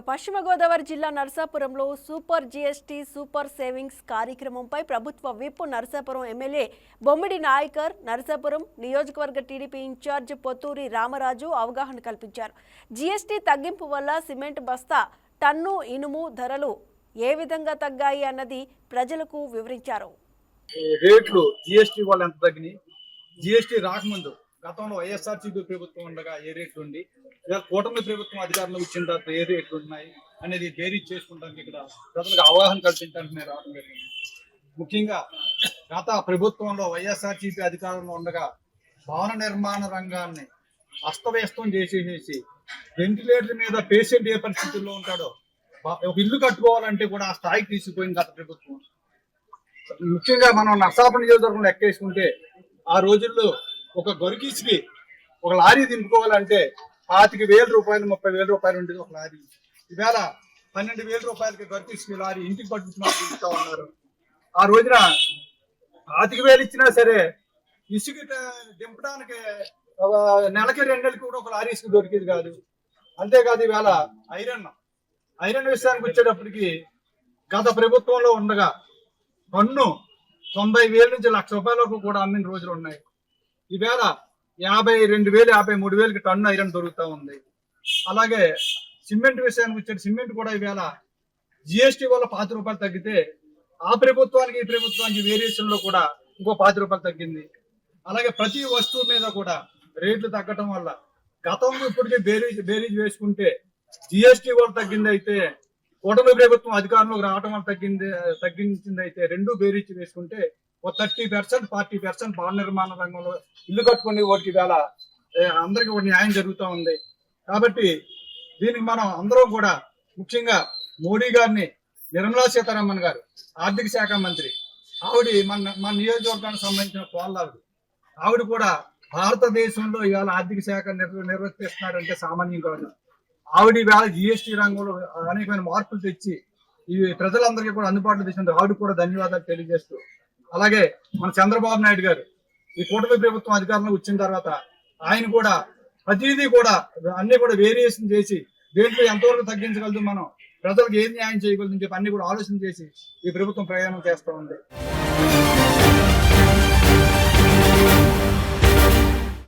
పశ్చిమ గోదావరి జిల్లా నరసాపురంలో సూపర్ జీఎస్టీ సూపర్ సేవింగ్స్ కార్యక్రమంపై ప్రభుత్వ విప్ నరసాపురం ఎమ్మెల్యే బొమ్మిడి నాయకర్ నరసాపురం నియోజకవర్గ టీడీపీ ఇన్ఛార్జ్ పొత్తూరి రామరాజు అవగాహన కల్పించారు. జీఎస్టీ తగ్గింపు వల్ల సిమెంట్ బస్తా టన్ను ఇనుము ధరలు ఏ విధంగా తగ్గాయి అన్నది ప్రజలకు వివరించారు. రేట్లు జీఎస్టీ వాళ్ళు ఎంత తగ్గినాయి? జీఎస్టీ రాకముందు గతంలో వైఎస్ఆర్సీపీ ప్రభుత్వం ఉండగా ఏ రేట్లు ఉండి ఇలా కూటమి ప్రభుత్వం అధికారంలో వచ్చిన తర్వాత ఏ రేట్లు ఉన్నాయి అనేది బేరీ చేసుకుంటానికి ఇక్కడ ప్రజలకు అవగాహన కల్పించడానికి నేను రావడం జరిగింది. ముఖ్యంగా గత ప్రభుత్వంలో వైఎస్ఆర్సీపీ అధికారంలో ఉండగా భవన నిర్మాణ రంగాన్ని అస్తవ్యస్తం చేసేసేసి వెంటిలేటర్ మీద పేషెంట్ ఏ పరిస్థితుల్లో ఉంటాడో ఒక ఇల్లు కట్టుకోవాలంటే కూడా ఆ స్థాయికి తీసుకుపోయింది గత ప్రభుత్వం. ముఖ్యంగా మనం నర్సాపురం నియోజకవర్గంలో ఎక్కేసుకుంటే ఆ రోజుల్లో ఒక గొరికీస్కి ఒక లారీ దింపుకోవాలంటే పాతిక వేల రూపాయలు ముప్పై వేల రూపాయలు ఉండేది ఒక లారీ. ఈవేళ పన్నెండు వేల రూపాయలకి గొరికీస్కి లారీ ఇంటికి పట్టించుకుని దింపుతా ఉన్నారు. ఆ రోజున పాతిక వేలు ఇచ్చినా సరే ఇసుక దింపడానికి నెలకి రెండు నెలలకి కూడా ఒక లారీ ఇసుక దొరికేది కాదు. అంతేకాదు ఈవేళ ఐరన్ ఐరన్ విషయానికి వచ్చేటప్పటికి గత ప్రభుత్వంలో ఉండగా పన్ను తొంభై వేల నుంచి లక్ష రూపాయలకు కూడా అమ్మిన రోజులు ఉన్నాయి. ఈవేళ యాభై రెండు వేలు యాభై మూడు వేలకి టన్ను ఐరన్ దొరుకుతూ ఉంది. అలాగే సిమెంట్ విషయానికి వచ్చే సిమెంట్ కూడా ఈవేళ జిఎస్టీ వల్ల పాతి రూపాయలు తగ్గితే ఆ ప్రభుత్వానికి ఈ ప్రభుత్వానికి వేరియేషన్లో కూడా ఇంకో పాతి రూపాయలు తగ్గింది. అలాగే ప్రతి వస్తువు మీద కూడా రేట్లు తగ్గటం వల్ల గతంలో ఇప్పటికే బేరీజ్ బేరీజ్ వేసుకుంటే జిఎస్టీ వల్ల తగ్గింది అయితే కూటమి ప్రభుత్వం అధికారంలోకి రావడం వల్ల తగ్గింది తగ్గించింది అయితే రెండు బేరీజ్ వేసుకుంటే ఒక థర్టీ పర్సెంట్ ఫార్టీ పర్సెంట్ భవన నిర్మాణ రంగంలో ఇల్లు కట్టుకునే వాటికి వేళ అందరికి ఒక న్యాయం జరుగుతూ ఉంది. కాబట్టి దీనికి మనం అందరం కూడా ముఖ్యంగా మోడీ గారిని నిర్మలా సీతారామన్ గారు ఆర్థిక శాఖ మంత్రి ఆవిడ మన మన నియోజకవర్గానికి సంబంధించిన కోళ్ళావిడ ఆవిడ కూడా భారతదేశంలో ఇవాళ ఆర్థిక శాఖ నిర్వ నిర్వర్తిస్తున్నారంటే సామాన్యం కాదు. ఆవిడ ఇవాళ జిఎస్టీ రంగంలో అనేకమైన మార్పులు తెచ్చి ఇవి ప్రజలందరికీ కూడా అందుబాటులో తెచ్చినందుకు ఆవిడ కూడా ధన్యవాదాలు తెలియజేస్తూ అలాగే మన చంద్రబాబు నాయుడు గారు ఈ కూటమి ప్రభుత్వం అధికారంలో వచ్చిన తర్వాత ఆయన కూడా ప్రతిదీ కూడా అన్ని కూడా వేరియేషన్ చేసి దేంట్లో ఎంతవరకు తగ్గించగలదు మనం ప్రజలకు ఏం న్యాయం చేయగలదు అని చెప్పి అన్ని కూడా ఆలోచన చేసి ఈ ప్రభుత్వం ప్రయాణం చేస్తూ ఉంది.